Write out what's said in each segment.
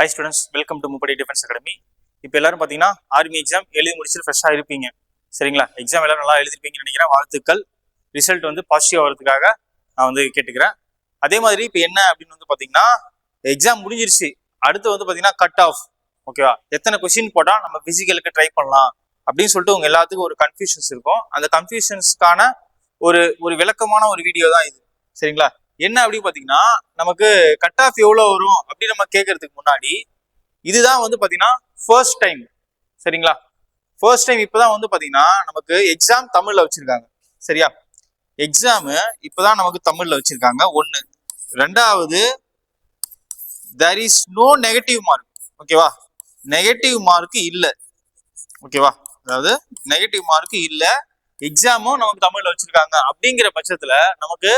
Hi students welcome to Muppadi defence academy இப்போ எல்லாரும் பார்த்தீங்கன்னா ஆர்மி எக்ஸாம் எழுதி முடிச்சுட்டு ஃப்ரெஷ்ஷாக இருப்பீங்க. சரிங்களா? எக்ஸாம் எல்லாரும் நல்லா எழுதிருப்பீங்கன்னு நினைக்கிறேன். வாழ்த்துக்கள். ரிசல்ட் வந்து பாசிட்டிவ் ஆகிறதுக்காக நான் வந்து கேட்டுக்கிறேன். அதே மாதிரி இப்போ என்ன அப்படின்னு வந்து பார்த்தீங்கன்னா எக்ஸாம் முடிஞ்சிருச்சு. அடுத்து வந்து பார்த்தீங்கன்னா கட் ஆஃப் ஓகேவா எத்தனை கொஸ்டின் போட்டால் நம்ம ஃபிசிக்கலுக்கு ட்ரை பண்ணலாம் அப்படின்னு சொல்லிட்டு உங்கள் எல்லாத்துக்கும் ஒரு கன்ஃபியூஷன்ஸ் இருக்கும். அந்த கன்ஃபியூஷன்ஸ்க்கான ஒரு ஒரு விளக்கமான ஒரு வீடியோ தான் இது. சரிங்களா? என்ன அப்படின்னு பார்த்தீங்கன்னா நமக்கு கட் ஆஃப் எவ்வளோ வரும் அப்படின்னு நம்ம கேட்கறதுக்கு முன்னாடி இதுதான் வந்து பார்த்தீங்கன்னா ஃபர்ஸ்ட் டைம் சரிங்களா? ஃபர்ஸ்ட் டைம் இப்போதான் வந்து பார்த்தீங்கன்னா நமக்கு எக்ஸாம் தமிழில் வச்சுருக்காங்க. சரியா? எக்ஸாமு இப்போதான் நமக்கு தமிழில் வச்சுருக்காங்க. ஒன்று ரெண்டாவது there is no negative mark ஓகேவா நெகட்டிவ் மார்க் இல்லை. ஓகேவா அதாவது நெகட்டிவ் மார்க் இல்லை. எக்ஸாமும் நமக்கு தமிழில் வச்சுருக்காங்க. அப்படிங்கிற பட்சத்தில் நமக்கு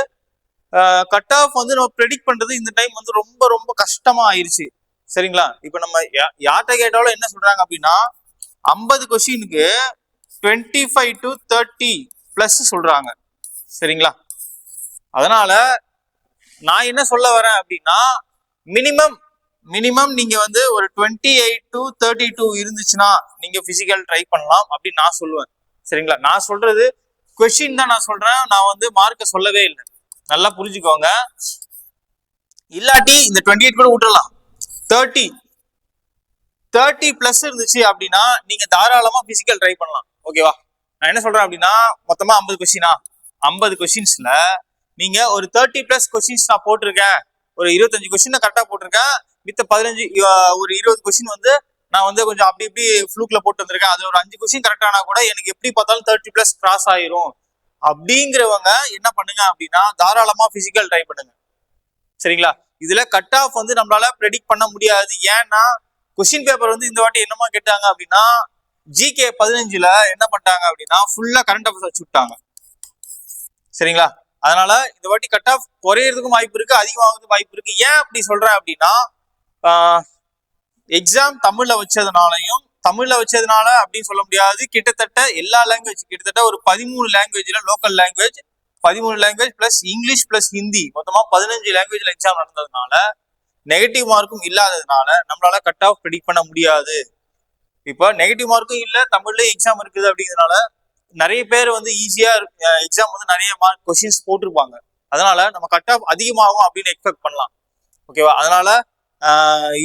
கட் ஆஃப் வந்து நம்ம ப்ரெடிக்ட் பண்றது இந்த டைம் வந்து ரொம்ப ரொம்ப கஷ்டமா ஆயிருச்சு. சரிங்களா? இப்போ நம்ம யா- யார்கிட்ட கேட்டாலும் என்ன சொல்றாங்க அப்படின்னா ஐம்பது கொஸ்டினுக்கு twenty five to thirty plus சொல்றாங்க. சரிங்களா? அதனால நான் என்ன சொல்ல வரேன் அப்படின்னா மினிமம் மினிமம் நீங்க வந்து ஒரு twenty eight to thirty two இருந்துச்சுன்னா நீங்க பிசிக்கல் ட்ரை பண்ணலாம் அப்படின்னு நான் சொல்லுவேன். சரிங்களா? நான் சொல்றது கொஸ்டின் தான் நான் சொல்றேன். நான் வந்து மார்க்கை சொல்லவே இல்லை. நல்லா புரிஞ்சுக்கோங்க. இல்லாட்டி இந்த டுவெண்ட்டி எயிட் கூட விட்டுறலாம் தேர்ட்டி தேர்ட்டி பிளஸ் இருந்துச்சு அப்படின்னா நீங்க தாராளமா பிசிக்கல் ட்ரை பண்ணலாம். ஓகேவா நான் என்ன சொல்றேன் அப்படின்னா மொத்தமா ஐம்பது கொஸ்டினா ஐம்பது கொஸ்டின்ஸ்ல நீங்க ஒரு தேர்ட்டி பிளஸ் கொஸ்டின்ஸ் நான் போட்டிருக்கேன். ஒரு இருபத்தஞ்சு கொஸ்டின் கரெக்டா போட்டிருக்கேன். மித்த பதினஞ்சு ஒரு இருபது கொஸ்டின் வந்து நான் வந்து கொஞ்சம் அப்படி இப்படி ஃப்ளூக்ல போட்டு வந்திருக்கேன். அது ஒரு அஞ்சு கொஸ்டின் கரெக்டானா கூட எனக்கு எப்படி பார்த்தாலும் தேர்ட்டி பிளஸ் கிராஸ் ஆயிரும். அப்படிங்கிறவங்க என்ன பண்ணுங்க அப்படின்னா தாராளமா பிசிக்கல் ட்ரை பண்ணுங்க. சரிங்களா? இதுல கட் ஆஃப் வந்து நம்மளால ப்ரெடிக்ட் பண்ண முடியாது. ஏன்னா கொஸ்டின் பேப்பர் வந்து இந்த வாட்டி என்னமா கேட்டாங்க அப்படின்னா ஜிகே பதினஞ்சுல என்ன பண்ணிட்டாங்க அப்படின்னா ஃபுல்லா கரண்ட் அஃபேர்ஸ் வச்சு விட்டாங்க. சரிங்களா? அதனால இந்த வாட்டி கட் ஆஃப் குறையறதுக்கும் வாய்ப்பு இருக்கு அதிகமாகிறதுக்கும் வாய்ப்பு இருக்கு. ஏன் அப்படி சொல்றேன் அப்படின்னா எக்ஸாம் தமிழ்ல வச்சதுனாலையும் தமிழ்ல வச்சதுனால அப்படின்னு சொல்ல முடியாது. கிட்டத்தட்ட எல்லா லாங்குவேஜ் கிட்டத்தட்ட ஒரு பதிமூணு லாங்குவேஜ்ல லோக்கல் லாங்குவேஜ் பதிமூணு language plus English plus Hindi மொத்தமா பதினஞ்சு லாங்குவேஜ்ல எக்ஸாம் நடந்ததுனால நெகட்டிவ் மார்க்கும் இல்லாததுனால நம்மளால கட் ஆஃப் ப்ரெடிக்ட் பண்ண முடியாது. இப்போ நெகட்டிவ் மார்க்கும் இல்லை தமிழ்லயும் எக்ஸாம் இருக்குது அப்படிங்கிறதுனால நிறைய பேர் வந்து ஈஸியா எக்ஸாம் வந்து நிறைய மார்க் கொஸ்டின்ஸ் போட்டிருப்பாங்க. அதனால நம்ம கட் ஆஃப் அதிகமாகும் அப்படின்னு எக்ஸ்பெக்ட் பண்ணலாம். ஓகேவா அதனால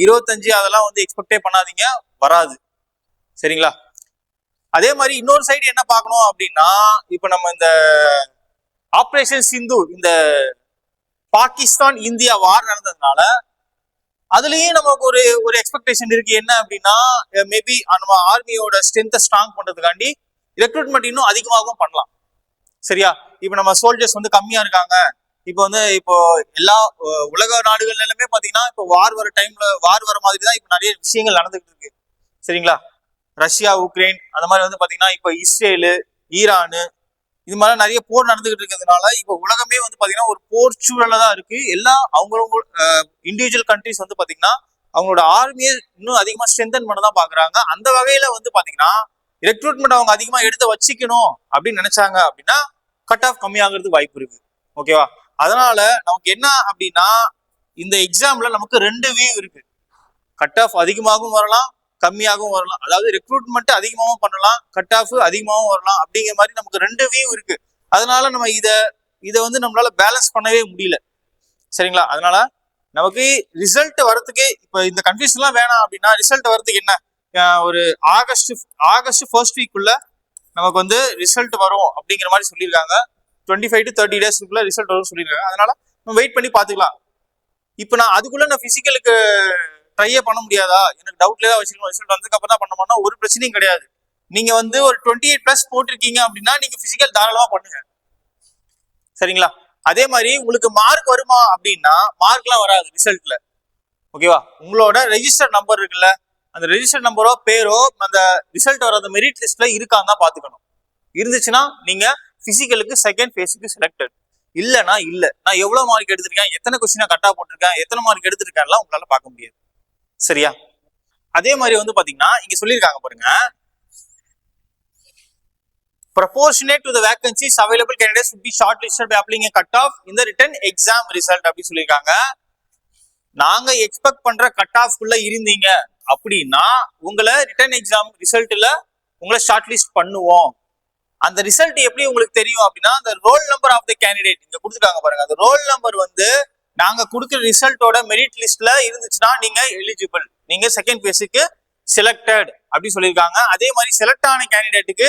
இருபத்தஞ்சு அதெல்லாம் வந்து எக்ஸ்பெக்டே பண்ணாதீங்க. வராது. சரிங்களா? அதே மாதிரி இன்னொரு சைடு என்ன பார்க்கணும் அப்படின்னா இப்போ நம்ம இந்த ஆப்ரேஷன் சிந்து இந்த பாகிஸ்தான் இந்தியா வார் நடந்ததுனால அதுலயும் நமக்கு ஒரு ஒரு எக்ஸ்பெக்டேஷன் இருக்கு. என்ன அப்படின்னா மேபி நம்ம ஆர்மியோட ஸ்ட்ரென்த்தை ஸ்ட்ராங் பண்றதுக்காண்டி ரெக்ரூட்மெண்ட் இன்னும் அதிகமாகவும் பண்ணலாம். சரியா? இப்போ நம்ம சோல்ஜர்ஸ் வந்து கம்மியா இருக்காங்க. இப்போ வந்து இப்போ எல்லா உலக நாடுகள் எல்லாமே பாத்தீங்கன்னா இப்போ வார் வர டைம்ல வார் வர மாதிரி தான் இப்போ நிறைய விஷயங்கள் நடந்துகிட்டு இருக்கு. சரிங்களா? ரஷ்யா உக்ரைன் அந்த மாதிரி வந்து பாத்தீங்கன்னா இப்போ இஸ்ரேலு ஈரானு இது மாதிரி நிறைய போர் நடந்துகிட்டு இருக்கிறதுனால இப்போ உலகமே வந்து பாத்தீங்கன்னா ஒரு போர் சூழல்ல தான் இருக்கு. எல்லா அவங்கவுங்க இண்டிவிஜுவல் கண்ட்ரிஸ் வந்து பாத்தீங்கன்னா அவங்களோட ஆர்மியை இன்னும் அதிகமா ஸ்ட்ரென்தன் பண்ண தான் பாக்குறாங்க. அந்த வகையில வந்து பாத்தீங்கன்னா ரெக்ரூட்மெண்ட் அவங்க அதிகமா எடுத்து வச்சுக்கணும் அப்படின்னு நினைச்சாங்க அப்படின்னா கட் ஆஃப் கம்மியாகிறதுக்கு வாய்ப்பு இருக்கு. ஓகேவா அதனால நமக்கு என்ன அப்படின்னா இந்த எக்ஸாம்ல நமக்கு ரெண்டு வியூ இருக்கு. கட் ஆஃப் அதிகமாகவும் வரலாம் கம்மியாகவும் வரலாம். அதாவது ரெக்ரூட்மெண்ட் அதிகமாகவும் பண்ணலாம் கட் ஆஃப் அதிகமாகவும் வரலாம் அப்படிங்கிற மாதிரி நமக்கு ரெண்டு வியூ இருக்கு. அதனால நம்ம இதை இதை வந்து நம்மளால பேலன்ஸ் பண்ணவே முடியல. சரிங்களா? அதனால நமக்கு ரிசல்ட் வரதுக்கு இப்போ இந்த கன்ஃபியூஷன்லாம் வேணாம் அப்படின்னா ரிசல்ட் வரதுக்கு என்ன? ஒரு ஆகஸ்ட் ஆகஸ்ட் ஃபர்ஸ்ட் வீக்குள்ள நமக்கு வந்து ரிசல்ட் வரும் அப்படிங்கிற மாதிரி சொல்லியிருக்காங்க. டுவெண்ட்டி ஃபைவ் டு தேர்ட்டி டேஸ்க்குள்ள ரிசல்ட் வரும்னு சொல்லியிருக்காங்க. அதனால நம்ம வெயிட் பண்ணி பார்த்துக்கலாம். இப்போ நான் அதுக்குள்ள நான் ஃபிசிக்கலுக்கு ட்ரையே பண்ண முடியாதா? எனக்கு டவுட்லேயே தான் வச்சிருக்கோம் ரிசல்ட் வந்ததுக்கு அப்புறம் தான் பண்ண ஒரு பிரச்சனையும் கிடையாது. நீங்க வந்து ஒரு டுவெண்ட்டி எயிட் பிளஸ் போட்டிருக்கீங்க அப்படின்னா நீங்க பிசிக்கல் தாராளமா பண்ணுங்க. சரிங்களா? அதே மாதிரி உங்களுக்கு மார்க் வருமா அப்படின்னா மார்க்லாம் வராது ரிசல்ட்ல ஓகேவா உங்களோட ரெஜிஸ்டர் நம்பர் இருக்குல்ல? அந்த ரெஜிஸ்டர் நம்பரோ பேரோ அந்த ரிசல்ட் வர அந்த மெரிட் லிஸ்ட்ல இருக்கான்னு தான் பாத்துக்கணும். இருந்துச்சுன்னா நீங்க பிசிக்கலுக்கு செகண்ட் ஃபேஸுக்கு செலக்டட் இல்லைன்னா இல்லை. நான் எவ்வளவு மார்க் எடுத்திருக்கேன்? எத்தனை கொஸ்டினா கரெக்டா போட்டிருக்கேன்? எத்தனை மார்க் எடுத்திருக்கேன்லாம் உங்களால பார்க்க முடியாது. சரியா? அதே மாதிரி வந்து பாத்தீங்கன்னா இங்க சொல்லியிருக்காங்க பாருங்க. Proportionate to the vacancies available candidates would be shortlisted by applying a cut off in the written exam result அப்படி சொல்லியிருக்காங்க. நாங்க எக்ஸ்பெக்ட் பண்ற கட் ஆஃப் குள்ள இருந்தீங்க அப்படின்னா உங்களை ரிட்டர்ன் எக்ஸாம் ரிசல்ட்ல உங்களை ஷார்ட் லிஸ்ட் பண்ணுவோம். அந்த ரிசல்ட் எப்படி உங்களுக்கு தெரியும் அப்படின்னா அந்த roll number of the candidate இங்க கொடுத்துருக்காங்க பாருங்க. அந்த ரோல் நம்பர் வந்து நாங்க கொடுக்குற ரிசல்ட்டோட மெரிட் லிஸ்ட்ல இருந்துச்சுன்னா நீங்க எலிஜிபிள் நீங்க செகண்ட் பேஸுக்கு செலக்டட் அப்படின்னு சொல்லியிருக்காங்க. அதே மாதிரி செலக்ட் ஆன கேண்டிடேட்டுக்கு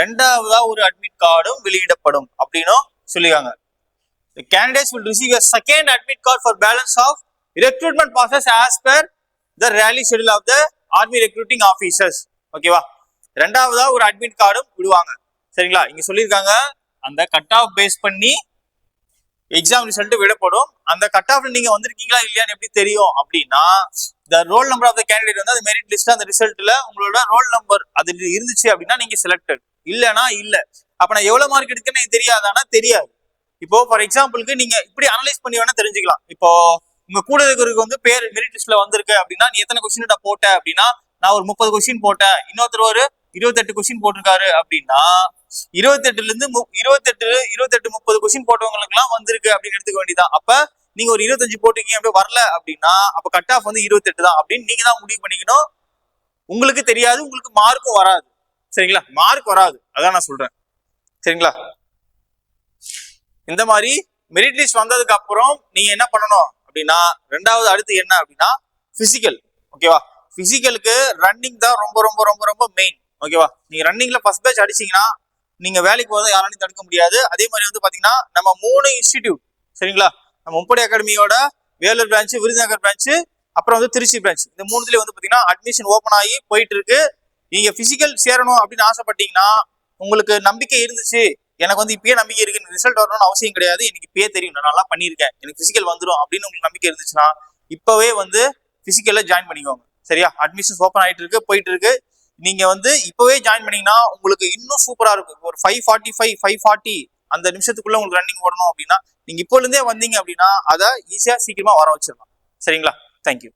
ரெண்டாவதா ஒரு அட்மிட் கார்டும் வெளியிடப்படும் அப்படின்னும் சொல்லியிருக்காங்க. The candidates will receive a second admit card for balance of recruitment process as per the rally schedule of the army recruiting officers. ஓகேவா ரெண்டாவதா ஒரு அட்மிட் கார்டும் விடுவாங்க. சரிங்களா? இங்க சொல்லியிருக்காங்க. அந்த கட் ஆஃப் பேஸ் பண்ணி எக்ஸாம் ரிசல்ட் விடப்படும். அந்த கட் ஆஃப்ல நீங்க வந்திருக்கீங்களா இல்லையான்னு எப்படி தெரியும் அப்படின்னா the roll number of the candidate வந்து அந்த மெரிட் லிஸ்ட் அந்த ரிசல்ட்ல உங்களோட ரோல் நம்பர் அது இருந்துச்சு அப்படின்னா நீங்க செலக்டட் இல்லைன்னா இல்ல. அப்ப நான் எவ்வளவு மார்க் எடுக்குன்னு எனக்கு தெரியாதானா தெரியாது. இப்போ ஃபார் எக்ஸாம்பிளுக்கு நீங்க இப்படி அனலைஸ் பண்ணி வேணா தெரிஞ்சுக்கலாம். இப்போ உங்க கூட இருக்கிறதுக்கு வந்து பேர் மெரிட் லிஸ்ட்ல வந்திருக்கு அப்படின்னா நீ எத்தனை கொஸ்டின் நான் போட்ட அப்படின்னா நான் ஒரு முப்பது கொஸ்டின் போட்டேன். இன்னொருத்தர் ஒரு இருபத்தெட்டு கொஸ்டின் போட்டிருக்காரு அப்படின்னா இருபத்தெட்டுல இருந்து மு- இருபத்தெட்டு இருபத்தெட்டு முப்பது கொஸ்டின் போட்டவங்களுக்கு எல்லாம் வந்திருக்கு அப்படின்னு எடுத்துக்க வேண்டியதான் அப்ப நீங்க ஒரு இருபத்தஞ்சு போட்டிருக்கீங்க அப்படியே வரல அப்படின்னா அப்ப கட் ஆஃப் வந்து இருபத்தெட்டு தான் அப்படின்னு நீங்க தான் முடிவு பண்ணிக்கணும். உங்களுக்கு தெரியாது உங்களுக்கு மார்க்கும் வராது. சரிங்களா? மார்க் வராது. அதான் நான் சொல்றேன். சரிங்களா? இந்த மாதிரி மெரிட் லிஸ்ட் வந்ததுக்கு அப்புறம் நீங்க என்ன பண்ணணும் அப்படின்னா ரெண்டாவது அடுத்து என்ன அப்படின்னா பிசிக்கல் ஓகேவா பிசிக்கலுக்கு ரன்னிங் தான் ரொம்ப ரொம்ப ரொம்ப ரொம்ப மெயின் ஓகேவா? நீங்க ரன்னிங்ல ஃபர்ஸ்ட் பேட்ச் அடிச்சீங்கன்னா நீங்க வேலைக்கு போகிறத யாராலையும் தடுக்க முடியாது. அதே மாதிரி வந்து பாத்தீங்கன்னா நம்ம மூணு இன்ஸ்டிடியூட் சரிங்களா? நம்ம முப்படை அகாடமியோட வேலூர் பிரான்ச் விருதுநகர் பிரான்ச்சு அப்புறம் வந்து திருச்சி பிரான்ச் இந்த மூணுலயும் வந்து பாத்தீங்கன்னா அட்மிஷன் ஓப்பன் ஆகி போயிட்டு இருக்கு நீங்க பிசிக்கல் சேரணும் அப்படின்னு ஆசைப்பட்டீங்கன்னா உங்களுக்கு நம்பிக்கை இருந்துச்சு. எனக்கு வந்து இப்பயே நம்பிக்கை இருக்கு ரிசல்ட் வரணும்னு அவசியம் கிடையாது. எனக்கு இப்பயே தெரியும். நான் நல்லா பண்ணியிருக்கேன். எனக்கு பிசிக்கல் வந்துடும் அப்படின்னு உங்களுக்கு நம்பிக்கை இருந்துச்சுன்னா இப்பவே வந்து பிசிக்கல்ல ஜாயின் பண்ணிக்கோங்க. சரியா? அட்மிஷன்ஸ் ஓப்பன் ஆயிட்டு இருக்கு போயிட்டு இருக்கு நீங்க வந்து இப்பவே ஜாயின் பண்ணீங்கன்னா உங்களுக்கு இன்னும் சூப்பரா இருக்கும். ஒரு five forty five five forty அந்த நிமிஷத்துக்குள்ள உங்களுக்கு ரன்னிங் ஓடணும் அப்படின்னா நீங்க இப்போலேருந்தே வந்தீங்க அப்படின்னா அதை ஈஸியா சீக்கிரமா வர வச்சிடலாம். சரிங்களா? தேங்க்யூ